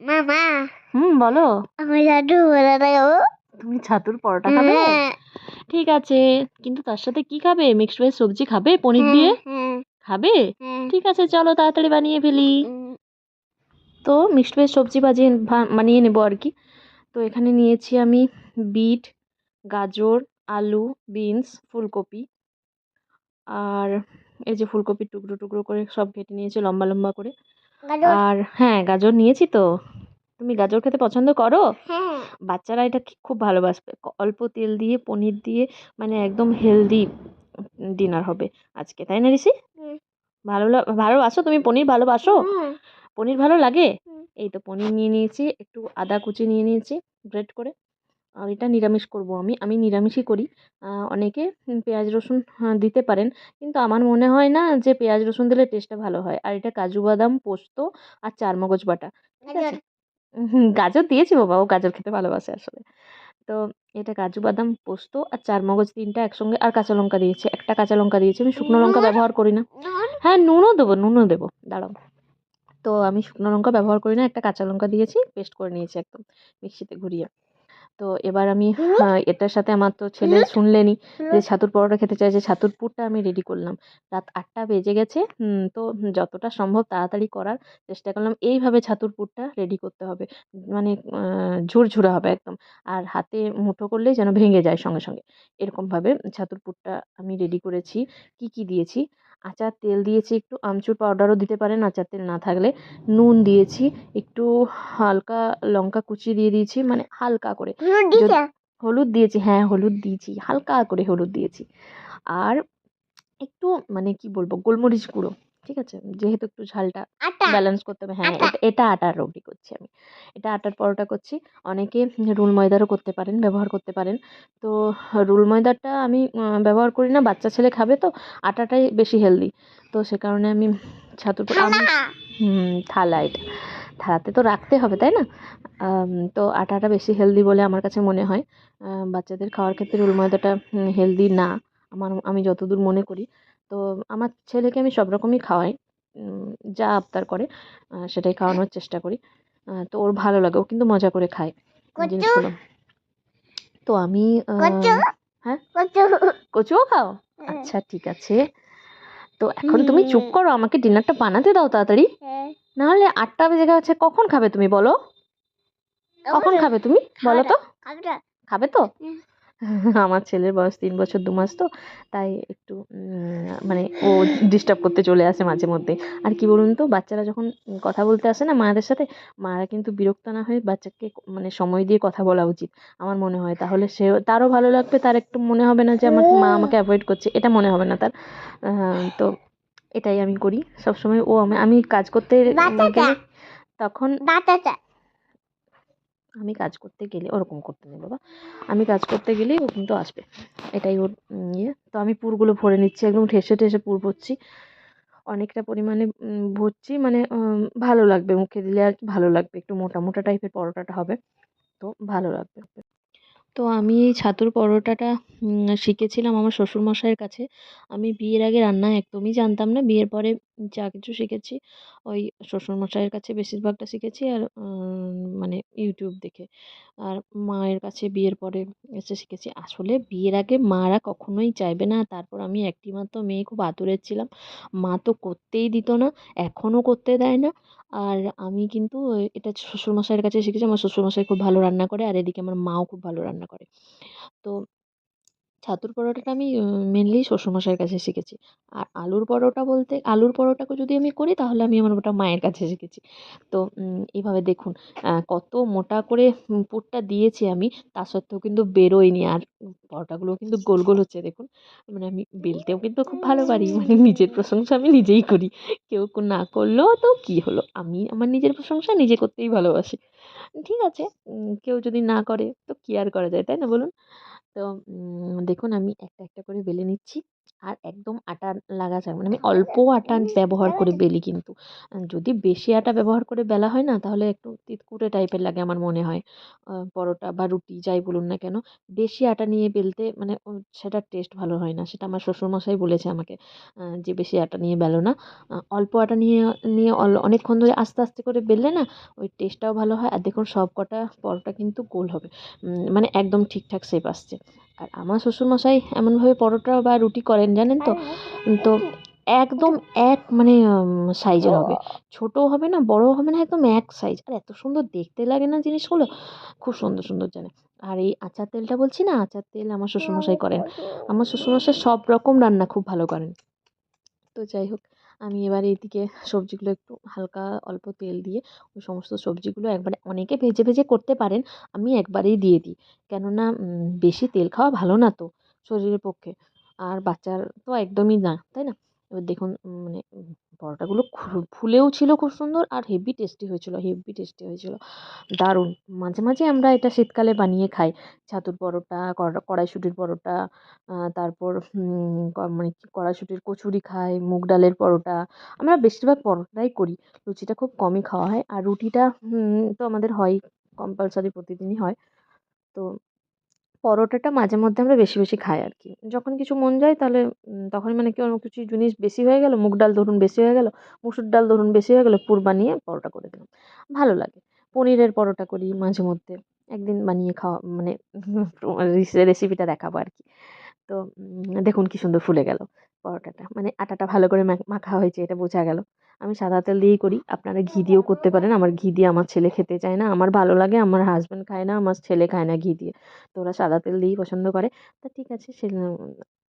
মামা। হুম বলো। আমি জাদু বলে দেবো। তুমি ছাতুর পরোটা খাবে? হ্যাঁ। ঠিক আছে কিন্তু তার সাথে কি খাবে? মিক্সড ভেজ সবজি খাবে পনির দিয়ে? খাবে? ঠিক আছে চলো তাড়াতাড়ি বানিয়ে ফেলি। তো মিক্সড ভেজ সবজি বাজিয়ে বানিয়ে নেব আর কি। তো এখানে নিয়েছি আমি বিট গাজর আলু বিনস ফুলকপি। আর এই যে ফুলকপির টুকরো টুকরো করে সব কেটে নিয়েছি লম্বা লম্বা করে। আর হ্যাঁ গাজর নিয়েছি তো। তুমি গাজর খেতে পছন্দ করো? হ্যাঁ। বাচ্চারা এটা খুব ভালোবাসবে। অল্প তেল দিয়ে পনির দিয়ে মানে একদম হেলদি ডিনার হবে আজকে তাই না ঋষি। ভালো ভালোবাসো তুমি পনির ভালোবাসো? পনির ভালো লাগে? এই তো পনির নিয়ে নিয়েছি একটু আদা কুচি নিয়ে নিয়েছি গ্রেট করে। আর এটা নিরামিষ করব আমি। আমি নিরামিষই করি। অনেকে পেঁয়াজ রসুন দিতে পারেন। কিন্তু আমার মনে হয় না যে পেঁয়াজ রসুন দিলে টেস্টটা ভালো হয়। আর এটা কাজু বাদাম পোস্ত আর চারমগজ বাটা। ঠিক আছে? গাজর দিয়েছি বাবা। ও গাজর খেতে ভালোবাসে আসলে। তো এটা কাজু বাদাম পোস্ত আর চারমগজ তিনটা একসঙ্গে আর কাঁচা লঙ্কা দিয়েছি। একটা কাঁচা লঙ্কা দিয়েছি। আমি শুকনো লঙ্কা ব্যবহার করি না। হ্যাঁ নুনও দেবো নুনও দেবো। দাঁড়াও। তো আমি শুকনো লঙ্কা ব্যবহার করি না। একটা কাঁচা লঙ্কা দিয়েছি পেস্ট করে নিয়েছি একদম মিক্সিতে ঘুরিয়ে। তো এবার আমি এটার সাথে আমার তো ছেলে শুনলেনি যে ছাতুর পরোটা খেতে চাইছে ছাতুর পুরটা আমি রেডি করলাম। রাত আটটা বেজে গেছে তো যতটা সম্ভব তাড়াতাড়ি করার চেষ্টা করলাম। এইভাবে ছাতুর পুরটা রেডি করতে হবে। মানে ঝুরঝুরা হবে একদম। আর হাতে মুঠো করলেই যেন ভেঙে যায় সঙ্গে সঙ্গে। এরকমভাবে ছাতুর পুরটা আমি রেডি করেছি। কি কি দিয়েছি? আচার তেল দিয়েছি একটু আমচুর পাউডারও দিতে পারেন আচার তেল না থাকলে। নুন দিয়েছি একটু হালকা লঙ্কা কুচি দিয়ে দিয়েছি মানে হালকা করে। হলুদ দিয়েছি হ্যাঁ হলুদ দিয়েছি হালকা করে হলুদ দিয়েছি। আর একটু মানে কি বলব গোলমরিচ গুঁড়ো। ঠিক আছে? যেহেতু একটু ঝালটা ব্যালেন্স করতে হবে হ্যাঁ এটা আটার রুটি করছি আমি। এটা আটার পরোটা করছি। অনেকে রুল ময়দারও করতে পারেন ব্যবহার করতে পারেন। তো রুল ময়দাটা আমি ব্যবহার করি না বাচ্চা ছেলে খাবে তো আটাটাই বেশি হেলদি তো সে কারণে আমি ছাতুর আমি থালা! এটা। থালাতে তো রাখতে হবে তাই না? তো আটাটা বেশি হেলদি বলে আমার কাছে মনে হয়। বাচ্চাদের খাওয়ার ক্ষেত্রে রুল ময়দাটা হেলদি না। আমার আমি যতদূর মনে করি তো আমার ছেলেকে আমি সব রকমই খাওয়াই যা আবদার করে সেটাই খাওয়ানোর চেষ্টা করি। তো ওর ভালো লাগে ও কিন্তু মজা করে খায় জিনিসগুলো। তো আমি কচু? হ্যাঁ? কচুও খাও? আচ্ছা ঠিক আছে। তো এখন তুমি চুপ করো আমাকে ডিনারটা বানাতে দাও তাড়াতাড়ি। হ্যাঁ। নাহলে আটটা বেজে গেছে কখন খাবে তুমি বলো? কখন খাবে তুমি? বলো তো। খাবে তো। আমার ছেলের বয়স তিন বছর দু মাস তো তাই একটু মানে ও ডিস্টার্ব করতে চলে আসে মাঝে মধ্যে। আর কি বলুন তো বাচ্চারা যখন কথা বলতে আসে না মায়েদের সাথে মারা কিন্তু বিরক্ত না হয়ে বাচ্চাকে মানে সময় দিয়ে কথা বলা উচিত আমার মনে হয়। তাহলে সে তারও ভালো লাগবে তার একটু মনে হবে না যে আমার মা আমাকে অ্যাভয়েড করছে এটা মনে হবে না তার। তো এটাই আমি করি। সবসময় ও আমি আমি কাজ করতে তখন আমি কাজ করতে গেলে ওরকম করতে নেই বাবা আমি কাজ করতে গেলেই ও কিন্তু আসবে। এটাই ওর ইয়ে। তো আমি পুরগুলো ভরে নিচ্ছি, একদম ঠেসে ঠেসে পুর ভরছি। অনেকটা পরিমাণে ভরছি মানে ভালো লাগবে মুখে দিলে আর কি, ভালো লাগবে। একটু মোটা মোটা টাইপের পরোটাটা হবে, তো ভালো লাগবে। তো আমি এই ছাতুর পরোটাটা শিখেছিলাম আমার শ্বশুরমশাইয়ের কাছে। আমি বিয়ের আগে রান্না একদমই জানতাম না। বিয়ের পরে যা কিছু শিখেছি। ওই শ্বশুরমশাইয়ের কাছে বেশিরভাগটা শিখেছি আর মানে ইউটিউব দেখে। আর মায়ের কাছে বিয়ের পরে এসে শিখেছি। আসলে বিয়ের আগে মারা কখনোই চাইবে না। তারপর আমি একটি মাত্র মেয়ে, খুব আদুরের ছিলাম। মা তো করতেই দিত না, এখনও করতে দেয় না। আর আমি কিন্তু এটা শ্বশুরমশাইয়ের কাছে শিখেছি। আমার শ্বশুরমশাই খুব ভালো রান্না করে, আর এদিকে আমার মাও খুব ভালো রান্না করে। তো ছাতুর পরোটাটা আমি মেনলি শ্বশুরমশাইয়ের কাছে শিখেছি। আর আলুর পরোটা বলতে, আলুর পরোটাকে যদি আমি করি, তাহলে আমি আমার ওটা মায়ের কাছে শিখেছি। তো এইভাবে দেখুন কত মোটা করে পুরটা দিয়েছি আমি, তা সত্ত্বেও কিন্তু বেরোয়নি। আর পরোটাগুলো কিন্তু গোল গোল হচ্ছে, দেখুন। মানে আমি বেলতেও কিন্তু খুব ভালো পারি মানে নিজের প্রশংসা আমি নিজেই করি। কেউ না করলেও তো কী হলো? আমি আমার নিজের প্রশংসা নিজে করতেই ভালোবাসি। ঠিক আছে কেউ যদি না করে, তো কী আর করা যায়, তাই না বলুন? তো দেখুন আমি একটা একটা করে বেলে নিচ্ছি। আর একদম আটা লাগা যাবে না আমি অল্প আটা ব্যবহার করে বেলি কিন্তু। যদি বেশি আটা ব্যবহার করে বেলা হয় না তাহলে একটু তিতকুটে টাইপের লাগে আমার মনে হয়। পরোটা বা রুটি যাই বলুন না কেন বেশি আটা নিয়ে বেলতে মানে সেটার টেস্ট ভালো হয় না সেটা আমার শ্বশুরমশাই বলেছে আমাকে যে বেশি আটা নিয়ে বেলো না। অল্প আটা নিয়ে নিয়ে অনেকক্ষণ ধরে আস্তে আস্তে করে বেললে না ওই টেস্টটাও ভালো হয়। আর দেখুন সব কটা পরোটা কিন্তু গোল হবে। মানে একদম ঠিকঠাক শেপ আসছে। আর আমার শ্বশুরমশাই এমনভাবে পরোটা বা রুটি করেন, জানেন তো? তো একদম এক মানে সাইজের হবে। ছোটও হবে না, বড়ও হবে না, একদম এক সাইজ আর এত সুন্দর দেখতে লাগে না জিনিসগুলো? খুব সুন্দর সুন্দর জানে। আর এই আচার তেলটা বলছি না? আচার তেল আমার শ্বশুরমশাই করেন। আমার শ্বশুরমশাই সব রকম রান্না খুব ভালো করেন। তো যাই হোক আমি এবার এদিকে সবজিগুলো একটু হালকা অল্প তেল দিয়ে ওই সমস্ত সবজিগুলো একবারে অনেকে ভেজে ভেজে করতে পারেন। আমি একবারেই দিয়ে দিই। কেননা বেশি তেল খাওয়া ভালো না তো শরীরের পক্ষে। আর বাচ্চার তো একদমই না, তাই না? এবার দেখুন মানে পরোটাগুলো ফুলেও ছিল খুব সুন্দর আর হেভি টেস্টি হয়েছিল হেভি টেস্টি হয়েছিল। দারুণ! মাঝে মাঝে আমরা এটা শীতকালে বানিয়ে খাই। ছাতুর পরোটা কড়াইশুঁটির পরোটা তারপর মানে কড়াইশুঁটির কচুরি খাই, মুগ ডালের পরোটা। আমরা বেশিরভাগ পরোটাই করি, লুচিটা খুব কমই খাওয়া হয়। আর রুটিটা তো আমাদের হয়ই কম্পালসারি প্রতিদিনই হয়। তো পরোটাটা মাঝে মধ্যে আমরা বেশি বেশি খাই আর কি যখন কিছু মন যায় তাহলে তখন মানে কি অন্য কিছু জিনিস বেশি হয়ে গেল, মুগ ডাল ধরুন বেশি হয়ে গেল, মুসুর ডাল ধরুন বেশি হয়ে গেল, পুর বানিয়ে পরোটা করে দিলাম। ভালো লাগে। পনিরের পরোটা করি মাঝে মধ্যে। একদিন বানিয়ে খাওয়া মানে রেসিপিটা দেখাবো আর কি তো দেখুন কি সুন্দর ফুলে গেল পরোটাটা। মানে আটাটা ভালো করে মাখা হয়েছে, এটা বোঝা গেল। আমি সাদা তেল দিয়েই করি, আপনারা ঘি দিয়েও করতে পারেন। আমার ঘি দিয়ে আমার ছেলে খেতে চায় না, আমার ভালো লাগে, আমার হাজব্যান্ড খায় না, আমার ছেলে খায় না ঘি দিয়ে। তো ওরা সাদা তেল দিয়েই পছন্দ করে। তা ঠিক আছে, সে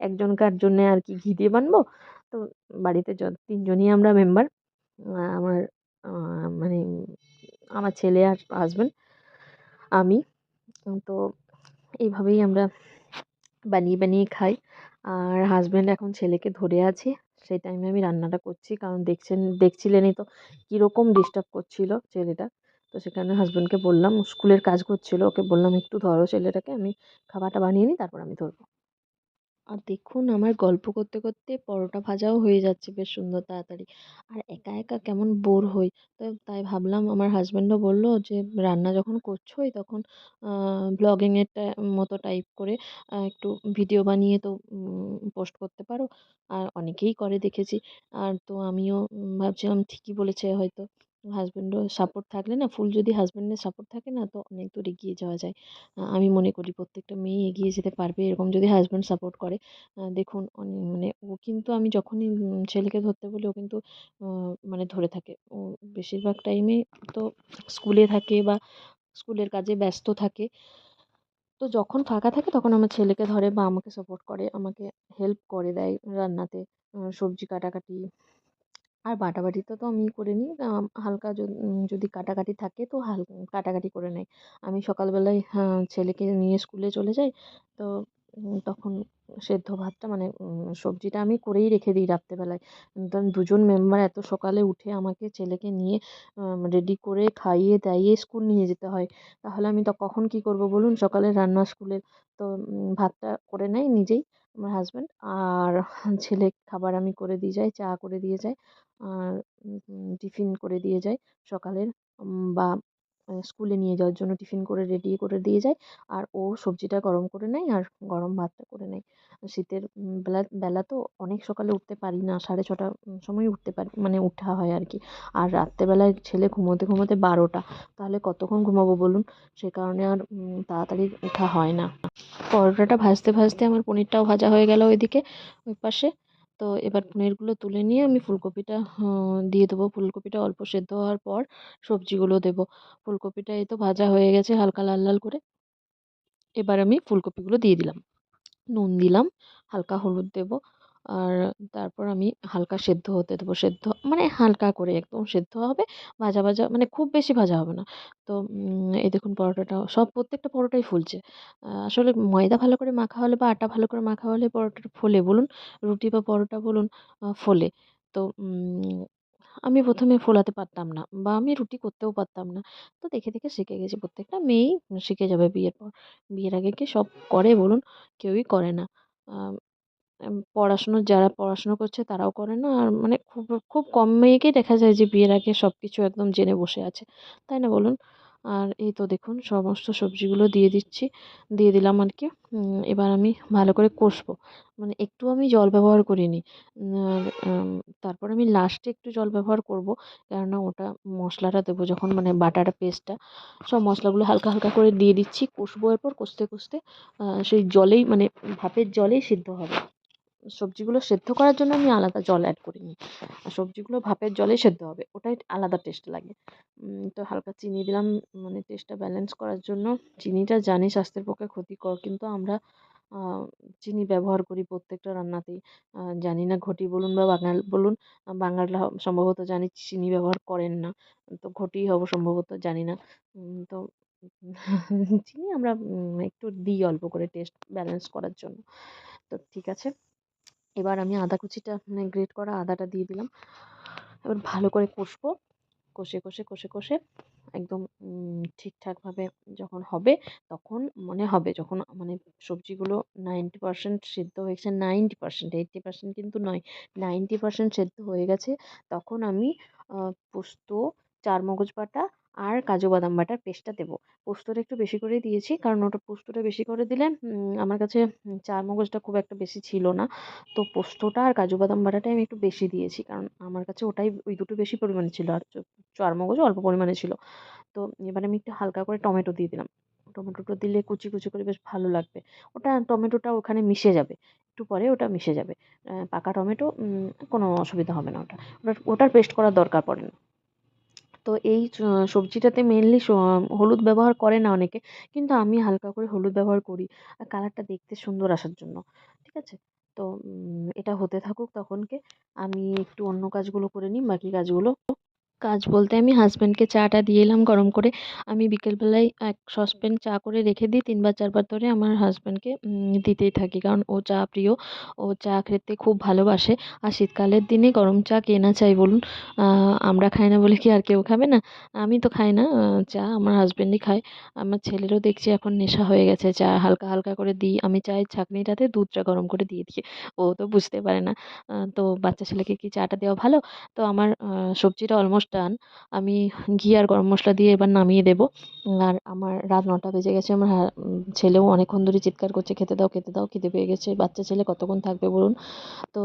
একজনকার জন্যে আর কি ঘি দিয়ে বানবো। তো বাড়িতে তিনজনই আমরা মেম্বার আমার মানে আমার ছেলে আর হাজব্যান্ড আমি। তো এইভাবেই আমরা বানিয়ে বানিয়ে খাই। আর হাজব্যান্ড এখন ছেলেকে ধরে আছে, সেই টাইমে আমি রান্নাটা করছি। কারণ দেখছেন, দেখছিলেনই তো কীরকম ডিস্টার্ব করছিল ছেলেটা। তো সেখানে হাজব্যান্ডকে বললাম, স্কুলের কাজ করছিল, ওকে বললাম, একটু ধরো ছেলেটাকে, আমি খাবারটা বানিয়ে নিই, তারপর আমি ধরবো। আর দেখুন, আমার গল্প করতে করতে পরোটা ভাজাও হয়ে যাচ্ছে বেশ সুন্দর তাড়াতাড়ি। আর একা একা কেমন বোর হই। তো তাই ভাবলাম আমার হাজব্যান্ডও বলল যে, রান্না যখন করছোই তখন ব্লগিংয়ের মতো টাইপ করে একটু ভিডিও বানিয়ে তো পোস্ট করতে পারো। আর অনেকেই করে দেখেছি। আর তো আমিও ভাবছিলাম ঠিকই বলেছে হয়তো। হাজব্যান্ডও সাপোর্ট থাকলে না ফুল যদি হাজব্যান্ডের সাপোর্ট থাকে না, তো অনেক দূর এগিয়ে যাওয়া যায়। আমি মনে করি প্রত্যেকটা মেয়ে এগিয়ে যেতে পারবে এরকম যদি হাজব্যান্ড সাপোর্ট করে। দেখুন মানে ও কিন্তু আমি যখনই ছেলেকে ধরতে বলি, ও কিন্তু মানে ধরে থাকে। ও বেশিরভাগ টাইমে তো স্কুলে থাকে বা স্কুলের কাজে ব্যস্ত থাকে। তো যখন ফাঁকা থাকে, তখন আমার ছেলেকে ধরে বা আমাকে সাপোর্ট করে, আমাকে হেল্প করে দেয় রান্নাতে সবজি কাটাকাটি। আর বাটাবাটিটা তো আমি করে নিই। হালকা যদি কাটাকাটি থাকে তো হাল কাটাকাটি করে নেয় আমি সকালবেলায় ছেলেকে নিয়ে স্কুলে চলে যাই। তো তখন সেদ্ধ ভাতটা মানে সবজিটা আমি করেই রেখে দিই রাত্রেবেলায়। কারণ দুজন মেম্বার এত সকালে উঠে আমাকে ছেলেকে নিয়ে রেডি করে খাইয়ে দাইয়ে স্কুল নিয়ে যেতে হয়। তাহলে আমি তো, কখন কী করব বলুন? সকালে রান্না স্কুলের তো ভাতটা করে নেয় নিজেই, আমার হাজব্যান্ড আর ছেলে খাবার আমি করে দিয়ে যাই, চা করে দিয়ে যাই। টিফিন করে দিয়ে যায়। সকালের বা স্কুলে নিয়ে যাওয়ার জন্য টিফিন করে রেডি করে দিয়ে যায়। আর ও সবজিটা গরম করে নেয় আর গরম ভাতটা করে নেয়। শীতের বেলা বেলা তো অনেক সকালে উঠতে পারি না। সাড়ে ছটার সময় উঠতে পারি মানে ওঠা হয় আর কি আর রাত্রেবেলায় ছেলে ঘুমোতে ঘুমোতে বারোটা। তাহলে কতক্ষণ ঘুমাবো বলুন? সে কারণে আর তাড়াতাড়ি ওঠা হয় না। পরোটাটা ভাজতে ভাজতে আমার পনিরটাও ভাজা হয়ে গেল ওইদিকে, ওই পাশে। তো এবার পনিরগুলো তুলে নিয়ে আমি ফুলকপিটা দিয়ে দেবো। ফুলকপিটা অল্প সেদ্ধ হওয়ার পর সবজিগুলো দেবো। ফুলকপিটা এই তো ভাজা হয়ে গেছে হালকা লাল লাল করে। এবার আমি ফুলকপিগুলো দিয়ে দিলাম। নুন দিলাম, হালকা হলুদ দেবো। আর তারপর আমি হালকা সেদ্ধ হতে দেবো, সেদ্ধ মানে হালকা করে একদম সেদ্ধ হবে, ভাজা ভাজা মানে খুব বেশি ভাজা হবে না। তো এই দেখুন পরোটাটা, সব প্রত্যেকটা পরোটাই ফুলছে। আসলে ময়দা ভালো করে মাখা হলে বা আটা ভালো করে মাখা হলে পরোটাটা ফোলে বলুন, রুটি বা পরোটা বলুন ফোলে। তো আমি প্রথমে ফোলাতে পারতাম না বা আমি রুটি করতেও পারতাম না। তো দেখে দেখে শিখে গেছি প্রত্যেকটা মেয়েই শিখে যাবে বিয়ের পর। বিয়ের আগে কি সব করে বলুন, কেউই করে না। উম, পড়াশুনো যারা পড়াশুনো করছে তারাও করে না। আর মানে খুব খুব কম মেয়েকেই দেখা যায় যে বিয়ের আগে সব কিছু একদম জেনে বসে আছে। তাই না বলুন? আর এই তো দেখুন, সমস্ত সবজিগুলো দিয়ে দিচ্ছি। দিয়ে দিলাম আর কি। এবার আমি ভালো করে কষবো। মানে একটু আমি জল ব্যবহার করিনি। তারপর আমি লাস্টে একটু জল ব্যবহার করব। কেননা ওটা মশলাটা দেবো যখন মানে বাটাটা পেস্টটা সব মশলাগুলো হালকা হালকা করে দিয়ে দিচ্ছি। কষবো এরপর কষতে কষতে সেই জলেই মানে ভাপের জলেই সিদ্ধ হবে। সবজিগুলো সেদ্ধ করার জন্য আমি আলাদা জল অ্যাড করিনি। আর সবজিগুলো ভাপের জলেই সেদ্ধ হবে, ওটাই আলাদা টেস্ট লাগে। তো হালকা চিনি দিলাম মানে টেস্টটা ব্যালেন্স করার জন্য। চিনিটা জানি স্বাস্থ্যের পক্ষে ক্ষতিকর, কিন্তু আমরা চিনি ব্যবহার করি প্রত্যেকটা রান্নাতেই। জানি না ঘটি বলুন বা বাঙাল বলুন বাঙালরা সম্ভবত জানি চিনি ব্যবহার করেন না। তো ঘটিই হব সম্ভবত, জানি না। তো চিনি আমরা একটু দিই অল্প করে টেস্ট ব্যালেন্স করার জন্য। তো ঠিক আছে। এবার আমি আদা কুচিটা মানে গ্রেট করা আদাটা দিয়ে দিলাম। এবার ভালো করে কষবো। কষে কষে কষে কষে একদম ঠিকঠাকভাবে যখন হবে তখন মনে হবে যখন মানে সবজিগুলো নাইনটি পার্সেন্ট সিদ্ধ হয়েছে নাইনটি পার্সেন্ট এইটটি পার্সেন্ট কিন্তু নয় নাইনটি পার্সেন্ট সেদ্ধ হয়ে গেছে। তখন আমি পোস্ত, চারমগজ বাটা আর কাজু বাদাম বাটার পেস্টটা দেবো। পোস্তটা একটু বেশি করেই দিয়েছি, কারণ ওটা পোস্তটা বেশি করে দিলে আমার কাছে চার মগজটা খুব একটা বেশি ছিল না। তো পোস্তটা আর কাজু বাদাম বাটাটাই আমি একটু বেশি দিয়েছি, কারণ আমার কাছে ওটাই ওই দুটো বেশি পরিমাণে ছিল আর চার চারমগজ অল্প পরিমাণে ছিল। তো এবার আমি একটু হালকা করে টমেটো দিয়ে দিলাম। টমেটোটা দিলে কুচি কুচি করে বেশ ভালো লাগবে। ওটা টমেটোটা ওখানে মিশে যাবে, একটু পরে ওটা মিশে যাবে। পাকা টমেটো কোনো অসুবিধা হবে না ওটা। ওটার পেস্ট করার দরকার পড়ে না। তো এই সবজিটাতে মেনলি হলুদ ব্যবহার করে না অনেকে। কিন্তু আমি হালকা করে হলুদ ব্যবহার করি। আর কালারটা দেখতে সুন্দর আসার জন্য। ঠিক আছে? তো এটা হতে থাকুক তখনকে। আমি একটু অন্য কাজগুলো করে নিই, বাকি কাজগুলো কাজ বলতে আমি হাজব্যান্ডকে চাটা দিয়ে এলাম গরম করে। আমি বিকেলবেলায় এক সসপ্যান চা করে রেখে দিই, তিনবার চারবার ধরে আমার হাজব্যান্ডকে দিতেই থাকি। কারণ ও চা প্রিয়, ও চা খেতে খুব ভালোবাসে। আর শীতকালের দিনে গরম চা কে না চাই বলুন? আমরা খাই না বলে কি আর কেউ খাবে না? আমি তো খাই না চা আমার হাজব্যান্ডই খায়। আমার ছেলেরও দেখছি এখন নেশা হয়ে গেছে, চা হালকা হালকা করে দিই। আমি চাই ছাঁকনিটাতে দুধটা গরম করে দিয়ে দিই। ও তো বুঝতে পারে না। তো বাচ্চা ছেলেকে কি চাটা দেওয়া ভালো? তো আমার সবজিটা অলমোস্ট ডান আমি ঘি আর গরম মশলা দিয়ে এবার নামিয়ে দেবো। আর আমার রাত নটা বেজে গেছে আমার ছেলেও অনেকক্ষণ ধরে চিৎকার করছে খেতে দাও খেতে দাও খিদে পেয়ে গেছে বাচ্চা ছেলে কতক্ষণ থাকবে বলুন? তো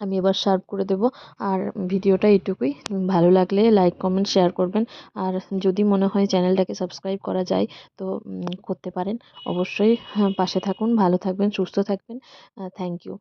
আমি এবার সার্ভ করে দেবো। আর ভিডিওটা এইটুকুই। ভালো লাগলে লাইক কমেন্ট শেয়ার করবেন। আর যদি মনে হয় চ্যানেলটাকে সাবস্ক্রাইব করা যায় তো করতে পারেন। অবশ্যই হ্যাঁ, পাশে থাকুন ভালো থাকবেন সুস্থ থাকবেন। Thank you.